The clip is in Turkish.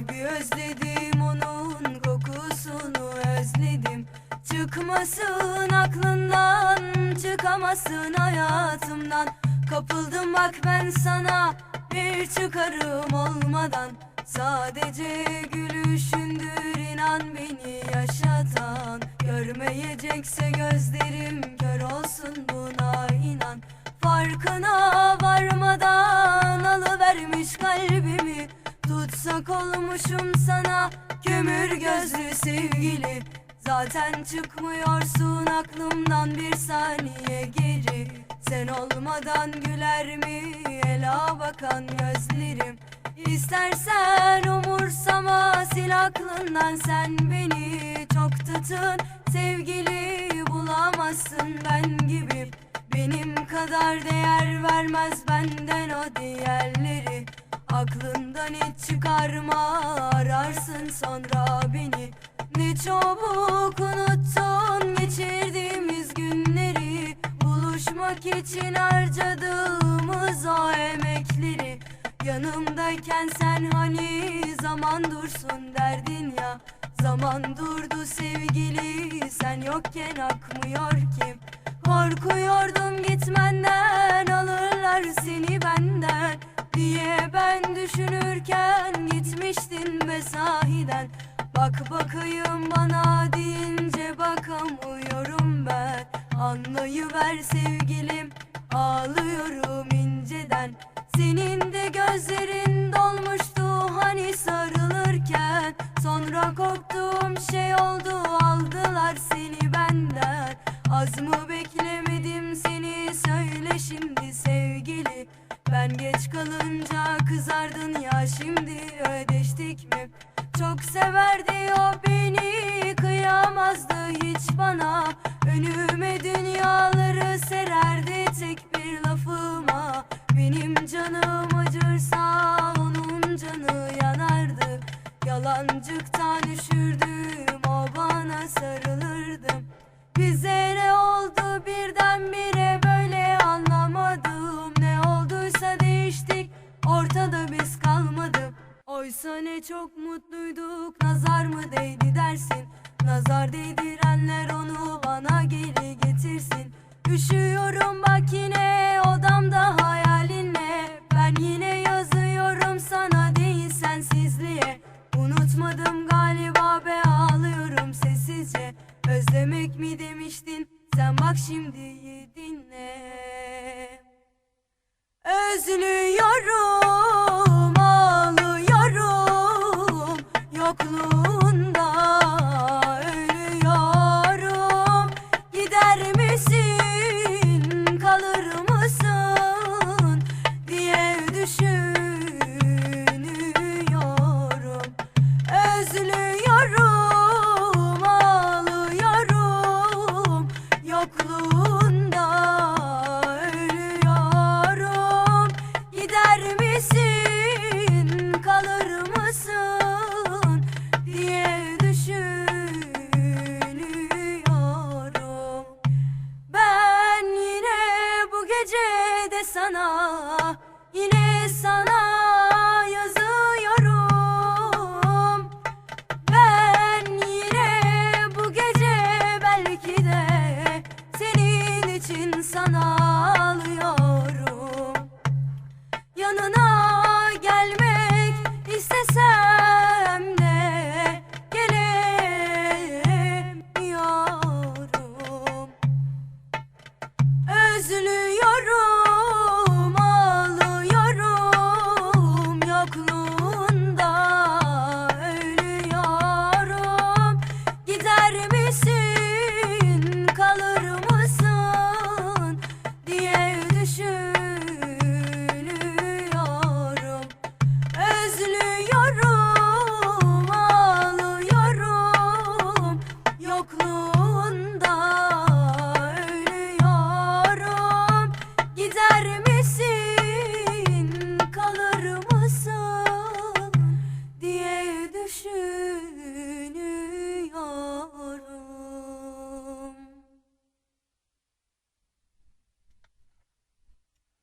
Harbi özledim onun kokusunu özledim. Çıkmasın aklından çıkamasın hayatımdan. Kapıldım bak ben sana bir çıkarım olmadan. Sadece gülüşündür inan beni yaşatan. Görmeyecekse gözlerim kör olsun buna inan. Farkına varmadan alıvermiş kalbimi Tutsak olmuşum sana. Kömür gözlü sevgili. Zaten çıkmıyorsun aklımdan bir saniye geri. Sen olmadan güler mi? Ela bakan gözlerim. İstersen umursama sil aklından sen beni. Çok tutun sevgili bulamazsın ben gibi Benim kadar değer vermez benden o diğerleri Aklından hiç çıkarma ararsın sonra beni. Ne çabuk unuttun geçirdiğimiz günleri. Buluşmak için harcadığımız o emekleri. Yanımdayken sen hani zaman dursun derdin ya. Zaman durdu sevgili sen yokken akmıyor ki. Korkuyordum gitmenden alırlar seni benden Diye ben düşünürken gitmiştin be sahiden. Bak bakayım bana deyince bakamıyorum ben. Anlayıver sevgilim ağlıyorum inceden. Senin de gözlerin dolmuştu hani sarılırken. Sonra korktuğum şey oldu aldılar seni benden. Az mı beklemedim seni söyle şimdi sevgili Ben geç kalınca kızardın ya şimdi ödeştik mi? Çok severdi o beni kıyamazdı hiç bana. Önüme dünyaları sererdi tek bir lafıma. Benim canım acırsa onun canı yanardı. Yalancıktan üşürdüm o bana sarılırdım. Bize ne oldu birdenbire? böyle Çok mutluyduk. Nazar mı değdi dersin? Nazar değdirenler onu bana geri getirsin. Üşüyorum bak yine odamda hayalinle. Ben yine yazıyorum sana değil sensizliğe. Unutmadım galiba be ağlıyorum sessizce. Özlemek mi demiştin? Sen bak şimdi dinle. Özlüyorum, sana